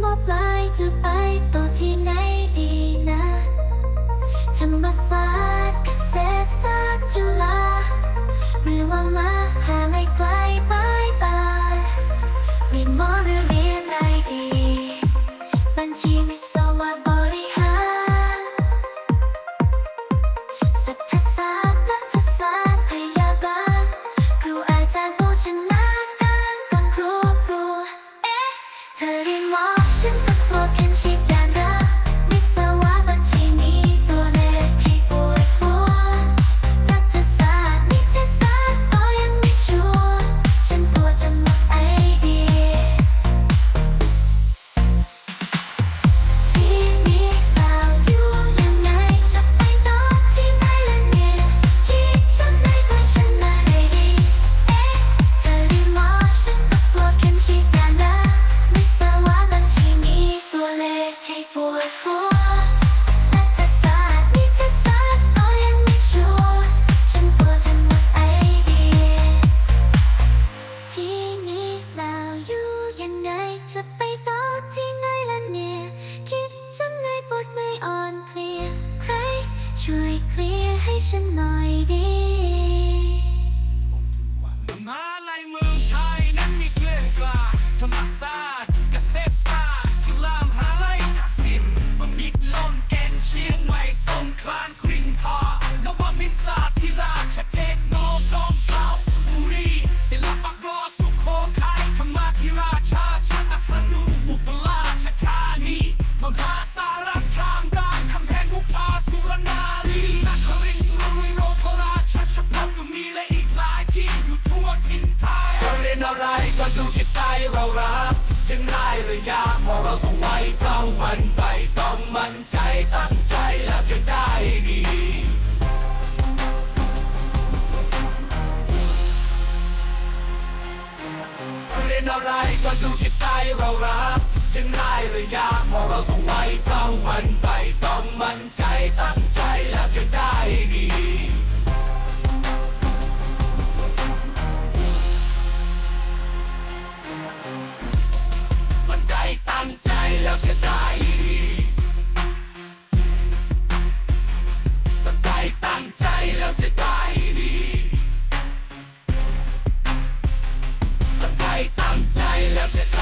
หมอปลายจะไปต่อที่ไหนดีนะธรรมศาสตร์ ฉันหน่อยดี ก็ดูที่ใจเรารักจึง่ายหรือยากพอเราต้องไว้เท่ามันไปต้องมันใจตั้งใจแล้วจะได้ดีเรียนอะไรก็ดูที่ใจเรารักจึง่ายหรือยากพอเราต้องไว้เท่ามันไปต้องมันใจ Step